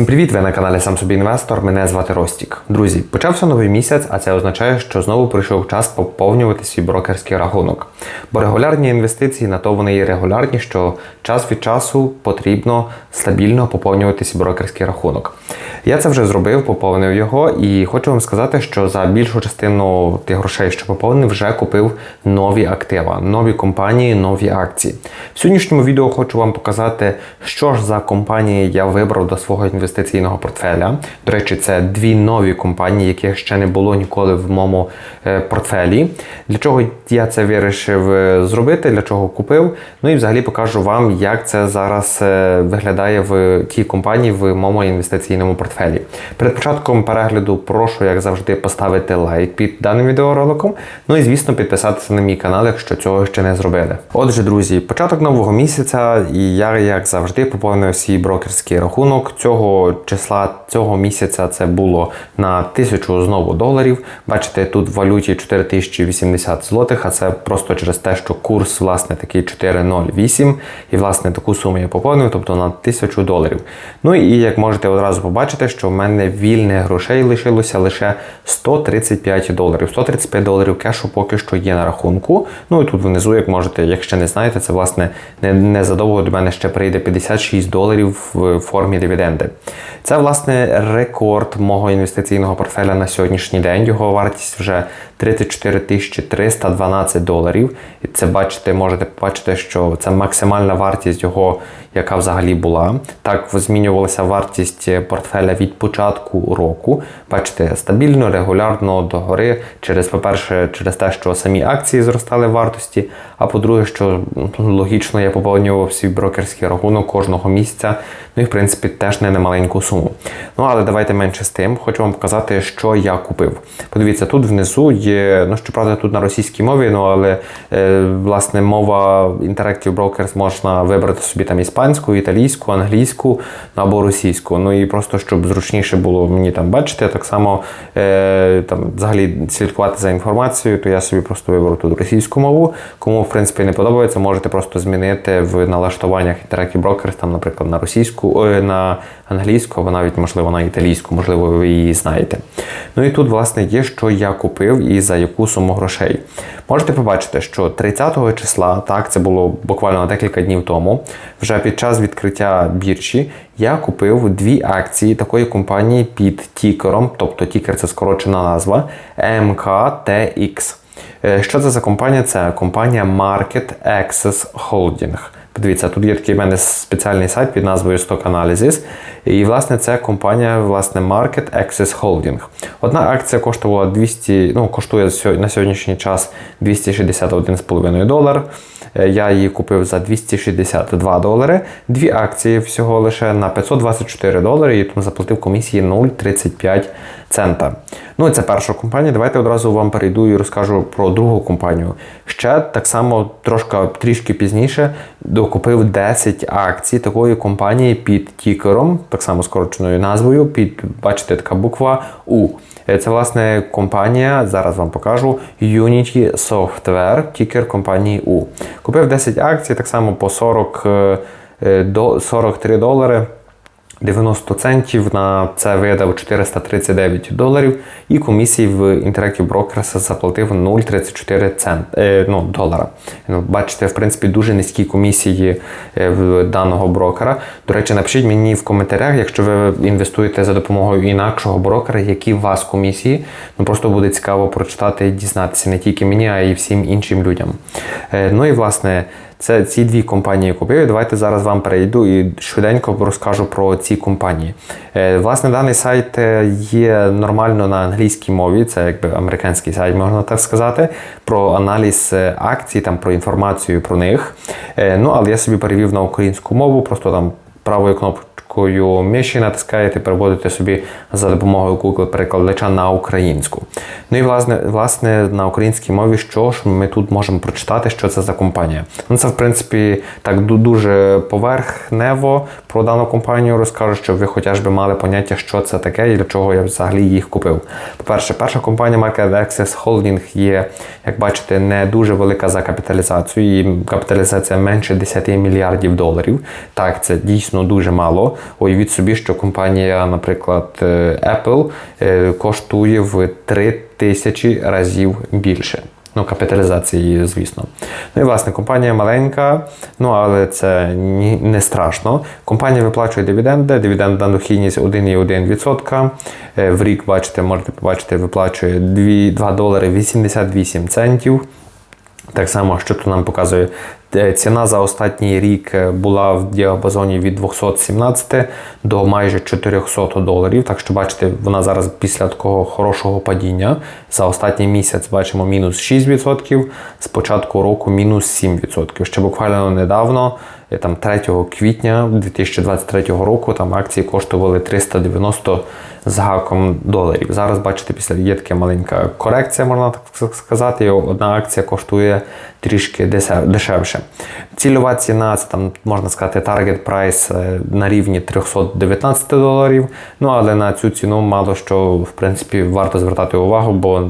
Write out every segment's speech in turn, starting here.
Всім привіт! Ви на каналі Сам собі інвестор. Мене звати Ростік. Друзі, почався новий місяць, а це означає, що знову прийшов час поповнювати свій брокерський рахунок. Бо регулярні інвестиції на то вони є регулярні, що час від часу потрібно стабільно поповнювати свій брокерський рахунок. Я це вже зробив, поповнив його, і хочу вам сказати, що за більшу частину тих грошей, що поповнив, вже купив нові актива, нові компанії, нові акції. В сьогоднішньому відео хочу вам показати, що ж за компанії я вибрав до свого інвестиційного портфеля. До речі, це дві нові компанії, яких ще не було ніколи в моєму е, портфелі. Для чого я це вирішив е, зробити, для чого купив. Ну і взагалі покажу вам, як це зараз е, виглядає в тій компанії в моєму інвестиційному портфелі. Перед початком перегляду прошу, як завжди, поставити лайк під даним відеороликом. Ну і звісно, підписатися на мій канал, якщо цього ще не зробили. Отже, друзі, початок нового місяця, і я, як завжди, поповнив свій брокерський рахунок. Цього числа цього місяця це було на тисячу знову доларів. Бачите, тут в валюті 4080 злотих, а це просто через те, що курс, власне, такий 4,08. І, власне, таку суму я поповнив, тобто на тисячу доларів. Ну і як можете одразу побачити, що в мене вільних грошей лишилося лише 135 доларів. 135 доларів кешу поки що є на рахунку. Ну і тут внизу, як можете, якщо не знаєте, це власне не, незадовго до мене ще прийде 56 доларів в формі дивіденди. Це власне рекорд мого інвестиційного портфеля на сьогоднішній день. Його вартість вже 34 312 доларів. І це бачите, можете побачити, що це максимальна вартість його, яка взагалі була. Так змінювалася вартість портфеля від початку року. Бачите, стабільно, регулярно догори. Через, по-перше, через те, що самі акції зростали в вартості. А по-друге, що логічно я поповнював свій брокерський рахунок кожного місяця. Ну і в принципі теж не на маленьку суму. Ну але давайте менше з тим. Хочу вам показати, що я купив. Подивіться, тут внизу є, ну щоправда, тут на російській мові, ну але е, власне мова Interactive Brokers можна вибрати собі там іспанську, італійську, англійську ну, або російську. Ну і просто щоб зручніше було мені там бачити, так само е, там взагалі слідкувати за інформацією, то я собі просто виберу тут російську мову. Кому в принципі не подобається, можете просто змінити в налаштуваннях Interactive Brokers, там, наприклад, на російську, о, на англійську, або навіть, можливо, на італійську, можливо, ви її знаєте. Ну і тут, власне, є, що я купив і за яку суму грошей. Можете побачити, що 30 числа, так, це було буквально декілька днів тому, вже під час відкриття біржі, я купив дві акції такої компанії під тікером, тобто тікер це скорочена назва МКТX. Що це за компанія? Це компанія Market Access Holding. Подивіться, тут є такий в мене спеціальний сайт під назвою Stock Analysis. І, власне, це компанія власне, Market Access Holding. Одна акція коштувала 200, ну, коштує на сьогоднішній час 261,5 долар. Я її купив за 262 долари. Дві акції всього лише на 524 долари, і тому заплатив комісії 0,35 цента. Ну це перша компанія. Давайте одразу вам перейду і розкажу про другу компанію. Ще так само трошки трішки пізніше докупив 10 акцій такої компанії під тікером, так само скороченою назвою. Під бачите, така буква У. Це власне компанія, зараз вам покажу Unity Software, тікер компанії U. Купив 10 акцій, так само по 40 до 43 долари. 90 центів на це видав 439 доларів, і комісії в Interactive Brokers заплатив 0,34 цент, е, ну, долара. Ну, Бачите, в принципі, дуже низькі комісії е, в даного брокера. До речі, напишіть мені в коментарях, якщо ви інвестуєте за допомогою інакшого брокера, які у вас комісії. Ну Просто буде цікаво прочитати і дізнатися не тільки мені, а й всім іншим людям. Е, ну і власне. Це ці дві компанії купив. Давайте зараз вам перейду і швиденько розкажу про ці компанії. Е, власне, даний сайт е, є нормально на англійській мові, це якби американський сайт, можна так сказати, про аналіз е, акцій, там про інформацію про них. Ну, але я собі перевів на українську мову, просто там правою кнопкою кнопкою миші натискаєте, переводите собі за допомогою Google перекладача на українську. Ну і власне, власне на українській мові, що ж ми тут можемо прочитати, що це за компанія. Ну Це, в принципі, так дуже поверхнево про дану компанію розкажу, щоб ви хоча б мали поняття, що це таке і для чого я взагалі їх купив. По-перше, перша компанія Market Access Holding є, як бачите, не дуже велика за капіталізацію. Її капіталізація менше 10 мільярдів доларів. Так, це дійсно дуже мало. Уявіть собі, що компанія, наприклад, е, Apple е, коштує в 3 тисячі разів більше. Ну, капіталізації, звісно. Ну і власне, компанія маленька, ну але це не страшно. Компанія виплачує дивіденди, дивідендна дохідність 1,1%. Е, В рік, бачите, можете побачити, виплачує 2, 2 долари 88 центів. Так само, що тут нам показує, ціна за останній рік е, була в діапазоні від 217 до майже 400 доларів. Так що бачите, вона зараз після такого хорошого падіння. За останній місяць бачимо мінус 6%, з початку року мінус 7%. Ще буквально недавно, там 3 квітня 2023 року, там акції коштували 390 з гаком доларів. Зараз бачите, після є така маленька корекція, можна так сказати. Одна акція коштує трішки дешевше. Цільова ціна це там можна сказати target price е, на рівні 319 доларів. Ну але на цю ціну мало що в принципі варто звертати увагу, бо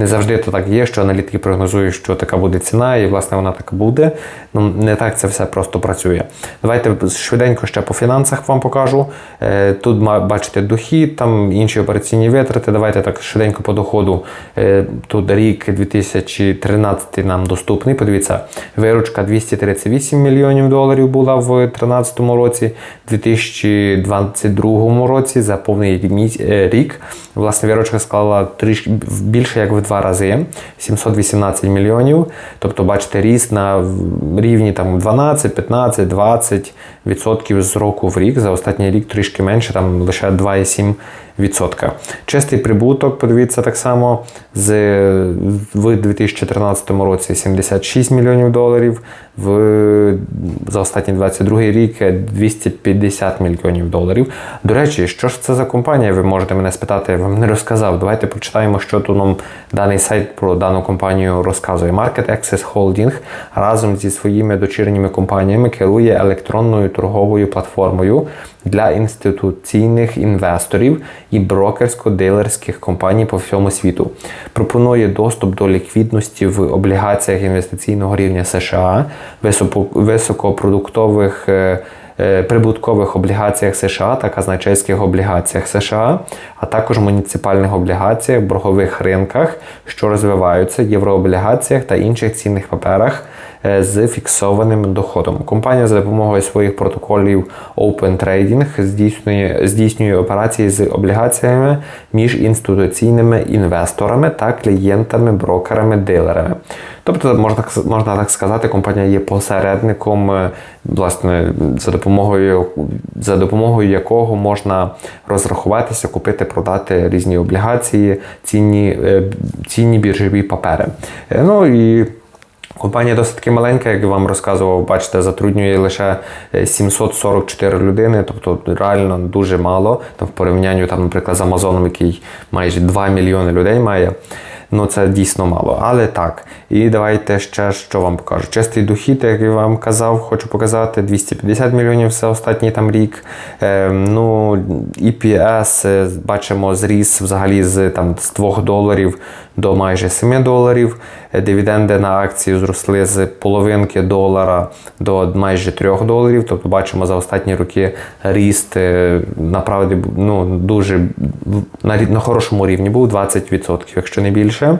не завжди то так є, що аналітики прогнозують, що така буде ціна, і власне вона така буде. Ну не так це все просто працює. Давайте швиденько ще по фінансах вам покажу. Е, Тут бачите дохід, там інші операційні витрати. Давайте так швиденько по доходу. Е, Тут рік 2013 нам доступний. Подивіться, виручка 238 мільйонів доларів була в 2013 році, в 2022 році за повний е, рік. Власне, виручка склала трішки більше як в два рази 718 мільйонів. Тобто, бачите, ріст на рівні там 12, 15, 20 відсотків з року в рік. За останній рік трішки менше, там лише 2,7 відсотка. Чистий прибуток, подивіться так само, з, в 2013 році 76 мільйонів доларів, в, за останній 22 рік 250 мільйонів доларів. До речі, що ж це за компанія? Ви можете мене спитати, я вам не розказав. Давайте почитаємо, що тут нам даний сайт про дану компанію розказує. Market Access Holding разом зі своїми дочірніми компаніями керує електронною торговою платформою для інституційних інвесторів і брокерсько-дилерських компаній по всьому світу. Пропонує доступ до ліквідності в облігаціях інвестиційного рівня США, високопродуктових е, е, прибуткових облігаціях США та казначейських облігаціях США, а також муніципальних облігаціях, боргових ринках, що розвиваються, єврооблігаціях та інших цінних паперах з фіксованим доходом. Компанія за допомогою своїх протоколів Open Trading здійснює, здійснює операції з облігаціями між інституційними інвесторами та клієнтами, брокерами, дилерами. Тобто, можна, можна так сказати, компанія є посередником, е, власне, за допомогою, за допомогою якого можна розрахуватися, купити, продати різні облігації, цінні, е, цінні біржові папери. Е, Ну і Компанія досить таки маленька, як вам розказував, бачите, затруднює лише е, 744 людини, тобто реально дуже мало. Там в порівнянні, там, наприклад, з Амазоном, який майже 2 мільйони людей має. Ну це дійсно мало. Але так. І давайте ще що вам покажу. Чистий дохід, як я вам казав, хочу показати 250 мільйонів це останній там рік. Е, ну, EPS е, бачимо зріс взагалі з там з 2 доларів до майже 7 доларів. Е, Дивіденди на акції зросли з половинки долара до майже 3 доларів. Тобто бачимо за останні роки ріст е, направді ну, дуже на, на хорошому рівні був 20%, якщо не більше.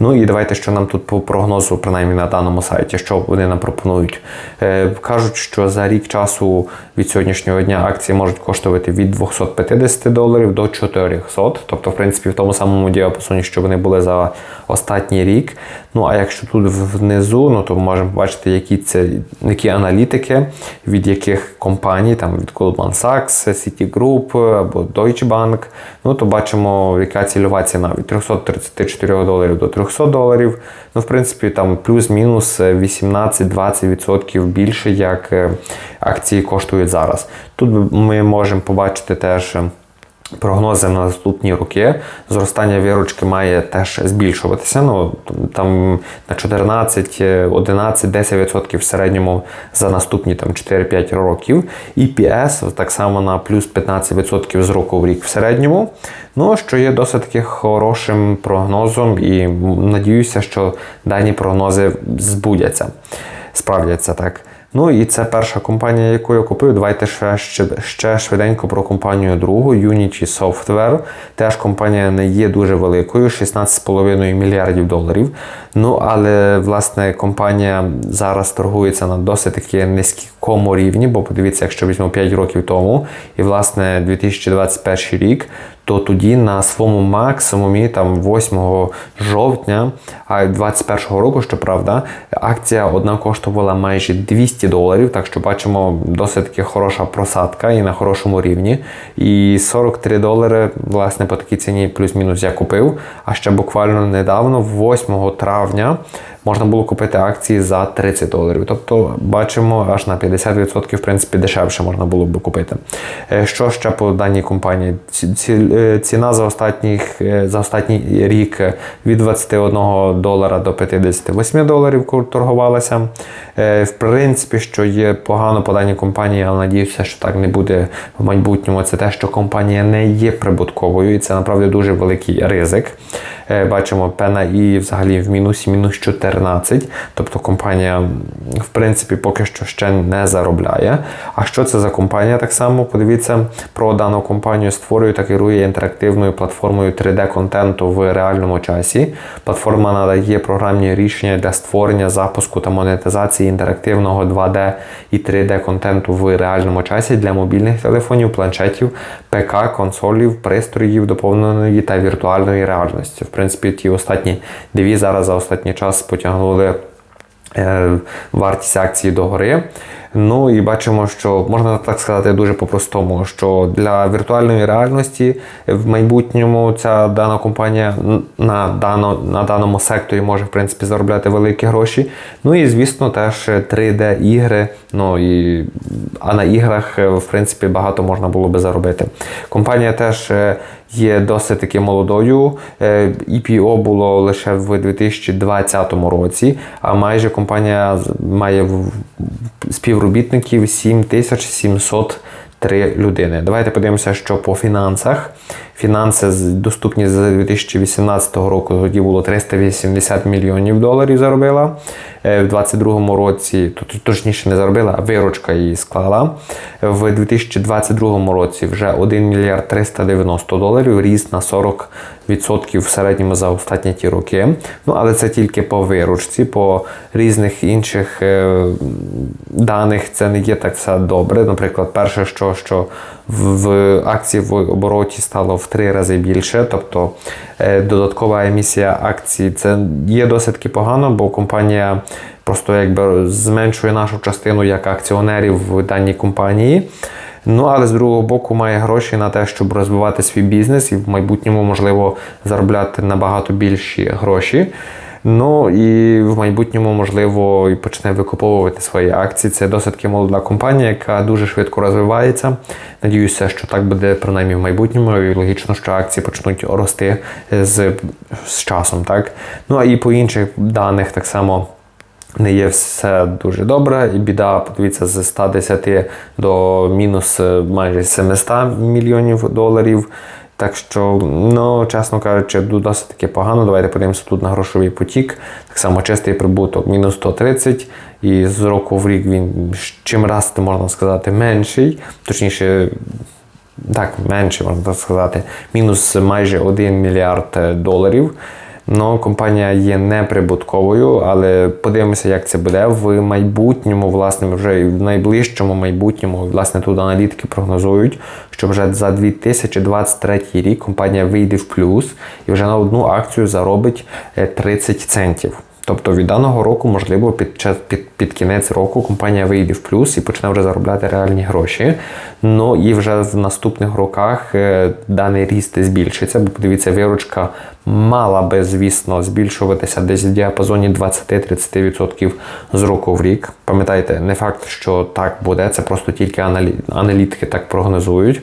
Ну і давайте, що нам тут прогнозу, принаймні на даному сайті, що вони нам пропонують. Е, кажуть, що за рік часу від сьогоднішнього дня акції можуть коштувати від 250 доларів до 400. Тобто, в принципі, в тому самому діапазоні, що вони були за останній рік. Ну а якщо тут внизу, ну то можемо побачити, які це які аналітики, від яких компаній, там від Goldman Sachs, Citigroup або Deutsche Bank. Ну то бачимо, яка цільова ціна від 334 доларів до 300 доларів. Ну, в принципі, там плюс-мінус 18-20% більше, як е, акції коштують зараз. Тут ми можемо побачити теж. Прогнози на наступні роки зростання виручки має теж збільшуватися. Ну там на 14, 11, 10% в середньому за наступні там 4-5 років. EPS так само на плюс 15% з року в рік в середньому. Ну що є досить таки хорошим прогнозом, і надіюся, що дані прогнози збудяться, справдяться так. Ну і це перша компанія, яку я купив. Давайте ще, ще, ще швиденько про компанію другу Unity Software. Теж компанія не є дуже великою, 16,5 мільярдів доларів. Ну, але власне компанія зараз торгується на досить таки низькому рівні, бо подивіться, якщо візьмемо 5 років тому, і власне 2021 рік, то тоді на своєму максимумі, там 8 жовтня 2021 року, щоправда, акція одна коштувала майже 200 доларів. Так що бачимо досить таки хороша просадка і на хорошому рівні. І 43 долари, власне, по такій ціні плюс-мінус я купив. А ще буквально недавно, 8 травня, можна було купити акції за 30 доларів. Тобто бачимо аж на 50% в принципі дешевше можна було б купити. Е, Що ще по даній компанії? Е, Ціна за останніх е, за останній рік від 21 долара до 58 доларів торгувалася. В принципі, що є погано по даній компанії, але надіюся, що так не буде в майбутньому. Це те, що компанія не є прибутковою, і це направді дуже великий ризик. Бачимо, пена і взагалі в мінусі мінус 14. Тобто компанія, в принципі, поки що ще не заробляє. А що це за компанія? Так само подивіться про дану компанію створює та керує інтерактивною платформою 3D-контенту в реальному часі. Платформа надає програмні рішення для створення, запуску та монетизації інтерактивного 2D і 3D контенту в реальному часі для мобільних телефонів, планшетів, ПК, консолів, пристроїв доповненої та віртуальної реальності. В принципі, ті останні дві зараз за останній час потягнули е, вартість акції догори. Ну і бачимо, що можна так сказати дуже по-простому, що для віртуальної реальності в майбутньому ця дана компанія на, дано, на даному секторі може в принципі заробляти великі гроші. Ну і звісно, теж 3D ігри. Ну і а на іграх е, в принципі багато можна було би заробити. Компанія теж е, є досить таки молодою. Е, EPO було лише в 2020 році, а майже компанія має співробітників 7703 людини. Давайте подивимося, що по фінансах. Фінанси доступні з 2018 року тоді було 380 мільйонів доларів заробила. Е, В 2022 році, то- то- точніше не заробила, а виручка її склала. В 2022 році вже 1 мільярд 390 доларів, ріст на 40% в середньому за останні ті роки. Ну, але це тільки по виручці, по різних інших е, даних це не є так все добре. Наприклад, перше, що, що в, акції в обороті стало в три рази більше, тобто е, додаткова емісія акцій це є досить погано, бо компанія просто якби зменшує нашу частину як акціонерів в даній компанії. Ну, але з другого боку має гроші на те, щоб розвивати свій бізнес і в майбутньому можливо заробляти набагато більші гроші. Ну і в майбутньому, можливо, і почне викуповувати свої акції. Це досить таки молода компанія, яка дуже швидко розвивається. Надіюся, що так буде принаймні в майбутньому. І логічно, що акції почнуть рости з, з часом. Так? Ну а і по інших даних так само. Не є все дуже добре, і біда, подивіться, з 110 до мінус майже 700 мільйонів доларів. Так що, ну, чесно кажучи, досить таки погано. Давайте подивимося тут на грошовий потік. Так само чистий прибуток мінус 130, і з року в рік він чим раз, можна сказати, менший. Точніше, так, менше, можна так сказати, мінус майже 1 мільярд е, доларів. Ну, компанія є неприбутковою, але подивимося, як це буде в майбутньому, власне, вже в найближчому майбутньому, власне, тут аналітики прогнозують, що вже за 2023 рік компанія вийде в плюс і вже на одну акцію заробить е, 30 центів. Тобто від даного року, можливо, під, час- під, під кінець року компанія вийде в плюс і почне вже заробляти реальні гроші. Ну і вже в наступних роках е, даний ріст збільшиться, бо подивіться, виручка мала би, звісно, збільшуватися десь в діапазоні 20-30% з року в рік. Пам'ятайте, не факт, що так буде, це просто тільки аналі- аналітики так прогнозують.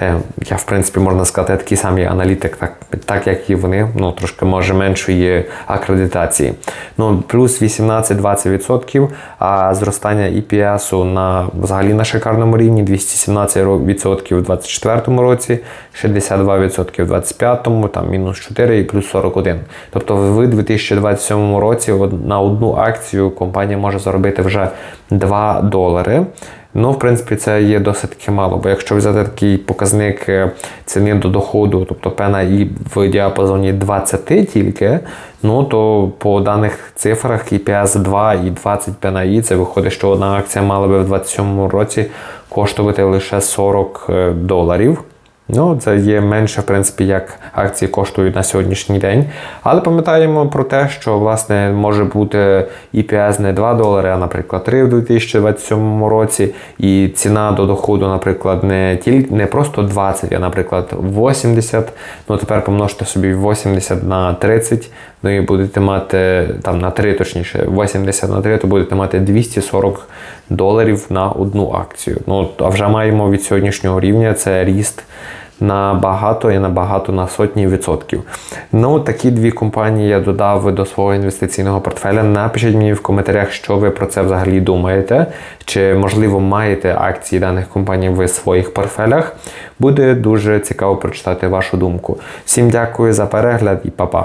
Е, Я, в принципі, можна сказати, такий самий аналітик, так, так як і вони, ну трошки може меншої акредитації. Ну, плюс 18-20%, а зростання EPS на взагалі на шикарному рівні 217% у 2024 році, 62% у 2025, там мінус 4 і плюс 41. Тобто в 2027 році на одну акцію компанія може заробити вже 2 долари. Ну, в принципі, це є досить мало, бо якщо взяти такий показник е, ціни до доходу, тобто пена і в діапазоні 20 тільки, ну то по даних цифрах і PS 2 і 20 пена і це виходить, що одна акція мала би в 2027 році коштувати лише 40 е, доларів. Ну, це є менше, в принципі, як акції коштують на сьогоднішній день. Але пам'ятаємо про те, що власне може бути EPS не 2 долари, а, наприклад, 3 в 2027 році. І ціна до доходу, наприклад, не тільки не просто 20, а, наприклад, 80. Ну тепер помножте собі 80 на 30. Ну і будете мати там на 3, точніше, 80 на 3, то будете мати 240 доларів на одну акцію. Ну, а вже маємо від сьогоднішнього рівня це ріст на багато і на багато на сотні відсотків. Ну, такі дві компанії я додав до свого інвестиційного портфеля. Напишіть мені в коментарях, що ви про це взагалі думаєте. Чи, можливо, маєте акції даних компаній в своїх портфелях. Буде дуже цікаво прочитати вашу думку. Всім дякую за перегляд і па-па!